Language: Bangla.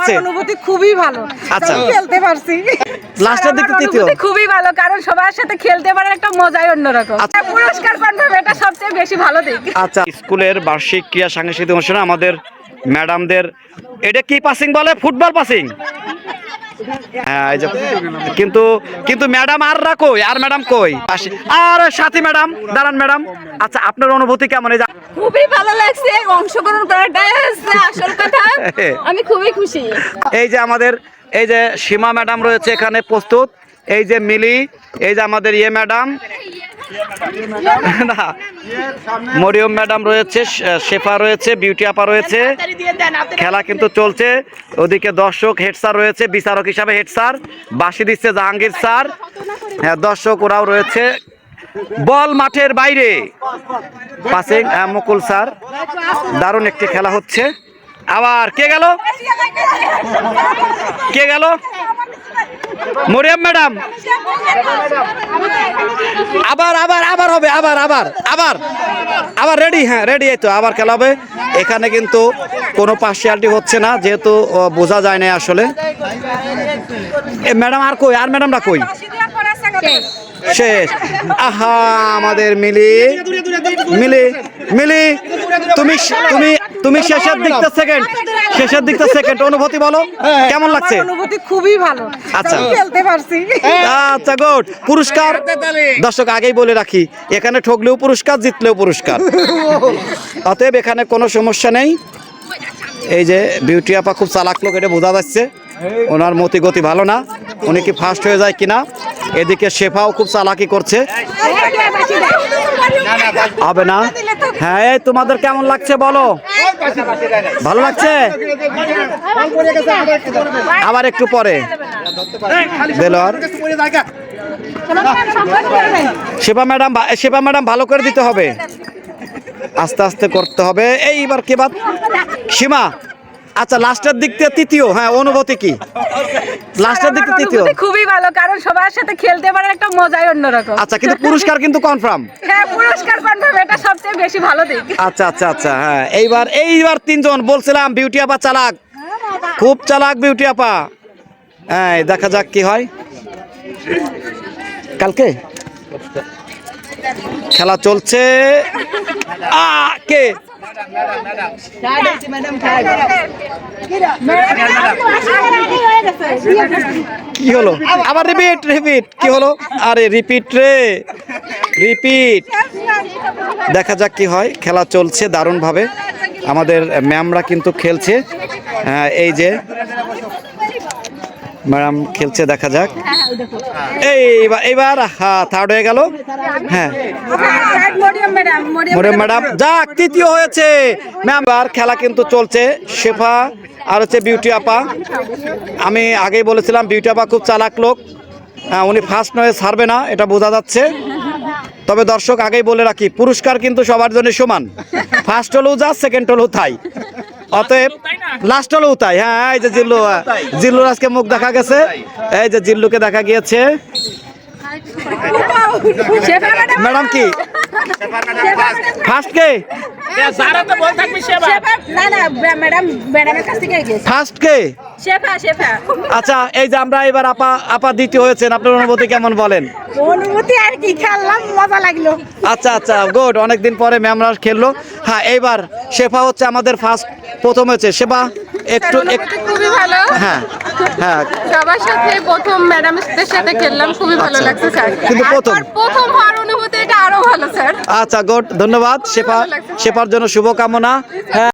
লাগছে অনুভূতি খুবই ভালো। আচ্ছা। খেলতে পারছি। লাস্টের দিকে তৃতীয়। অনুভূতি খুবই ভালো কারণ সবার সাথে খেলতে পারার একটা মজাই অন্যরকম। আচ্ছা। পুরস্কার কনফার্ম এটা সবচেয়ে বেশি ভালো দিক। আচ্ছা। স্কুলের বার্ষিক ক্রীড়া সাংস্কৃতিক অনুষ্ঠানে আমাদের ম্যাডামদের এটা কি পাসিং বলে? ফুটবল পাসিং কিন্তু কিন্তু ম্যাডাম আর রা কই? আর ম্যাডাম কই? আর সাথী ম্যাডাম দাঁড়ান ম্যাডাম আচ্ছা আপনার অনুভূতি কেমন? খুবই ভালো লাগছে অংশগ্রহণ করাটাই আসল কথা। আমি খুবই খুশি। এই যে আমাদের এই যে সীমা ম্যাডাম রয়েছে এখানে প্রস্তুত। এই যে মিলি এই যে আমাদের ইয়ে ম্যাডাম মরিয়ম ম্যাডাম রয়েছে শেফা রয়েছে, বিউটি আপা রয়েছে। খেলা কিন্তু চলছে। ওদিকে দর্শক, হেড স্যার রয়েছে, বিচারক হিসাবে হেড স্যার। বাসি দিচ্ছে জাহাঙ্গীর স্যার। হ্যাঁ দর্শক ওরাও রয়েছে। বল মাঠের বাইরে। Passing Mukul sir. দারুণ একটি খেলা হচ্ছে। আবার কে গেল? কে গেল? মরিয়াম ম্যাডাম। আবার আবার আবার হবে, আবার আবার আবার। আবার রেডি হ্যাঁ রেডি এই তো, আবার খেলা হবে এখানে কিন্তু কোনো পার্সিয়ালিটি হচ্ছে না, যেহেতু বোঝা যায় না আসলে। ম্যাডাম আর কই? আর ম্যাডামরা কই? শেষ। আহা আমাদের মিলি। মিলি মিলি তুমি তুমি তুমি শেষের দিকটা সেকেন্ড শেষের দিকটা সেকেন্ড অনুভূতি বলো কেমন লাগছে? অনুভূতি খুবই ভালো। আচ্ছা। খেলতে পারছি। আচ্ছা গুড পুরস্কার। দর্শক আগেই বলে রাখি এখানে ঠকলেও পুরস্কার জিতলেও পুরস্কার। অতএব এখানে কোনো সমস্যা নেই। এই যে বিউটি আপা খুব চালাক লোক এটা বোঝা যাচ্ছে। ওনার মতি গতি ভালো না। উনি কি ফার্স্ট হয়ে যায় কিনা? এদিকে শেফাও খুব চালাকি করছে। হবে না। হ্যাঁ তোমাদের কেমন লাগছে বলো? ভালো লাগছে? আবার একটু পরে। সেবা ম্যাডাম সেবা ম্যাডাম, ভালো করে দিতে হবে। আস্তে আস্তে করতে হবে। এইবার কি বাদ? সীমা। আচ্ছা লাস্টের দিক থেকে তৃতীয় হ্যাঁ অনুভূতি কি? লাস্টের দিক থেকে তৃতীয়। খুবই ভালো কারণ সবার সাথে খেলতে পারার একটা মজাই অন্যরকম। আচ্ছা কিন্তু পুরস্কার কিন্তু কনফার্ম হ্যাঁ পুরস্কার কনফার্ম এটা সবচেয়ে বেশি ভালো দিক। আচ্ছা আচ্ছা আচ্ছা হ্যাঁ এইবার এইবার তিনজন বলছিলাম বিউটি আপা চালাক। খুব চালাক বিউটি আপা। হ্যাঁ দেখা যাক কি হয়। কালকে? খেলা চলছে। আ কে? কি হলো? আবার রিপিট রিপিট কি হলো? আরে রিপিট রে। রিপিট দেখা যাক কি হয়। খেলা চলছে দারুণভাবে। আমাদের ম্যামরা কিন্তু খেলছে। হ্যাঁ, এই যে ম্যাডাম খেলছে দেখা যাক। এই এবার এবার হ্যাঁ থার্ড হয়ে গেল। হ্যাঁ। মরিয়ম ম্যাডাম মোরে ম্যাডাম যাক তৃতীয় হয়েছে। ম্যাম আর খেলা কিন্তু চলছে। শেফা আর হচ্ছে বিউটি আপা। আমি আগেই বলেছিলাম বিউটি আপা খুব চালাক লোক। হ্যাঁ উনি ফার্স্ট নয় ছাড়বে না এটা বোঝা যাচ্ছে। তবে দর্শক আগেই বলে রাখি পুরস্কার কিন্তু সবার জন্য সমান। ফার্স্ট হলেও যা সেকেন্ড হলেও তাই। অতএব লাস্ট হলো তাই। হ্যাঁ এই যে জিল্লু হ্যাঁ, জিল্লুর আজকে মুখ দেখা গেছে। এই যে জিল্লুকে দেখা গিয়েছে। ম্যাডাম। কি? ফার্স্ট কে? না না ম্যাডাম ম্যাডামের কাছ থেকে গেছে। ফার্স্ট কে? শেফা শেফা। আচ্ছা এই যে আমরা এবার আপা আপা দ্বিতীয় হয়েছেন আপনার অনুভূতি কেমন বলেন? অনুভূতি আর কি খেললাম মজা লাগল। আচ্ছা আচ্ছা গুড অনেকদিন পরে ম্যামরা খেললো। হ্যাঁ এইবার শেফা হচ্ছে আমাদের ফার্স্ট প্রথম হয়েছে। শেফা একটু খুবই ভালো। হ্যাঁ হ্যাঁ। সবার সাথে প্রথম ম্যাডামদের সাথে খেললাম খুবই ভালো আচ্ছা। লাগছে স্যার। কিন্তু প্রথম? প্রথম হওয়ার অনুভূতি আচ্ছা গুড ধন্যবাদ শেফা শেফার জন্য শুভকামনা। হ্যাঁ।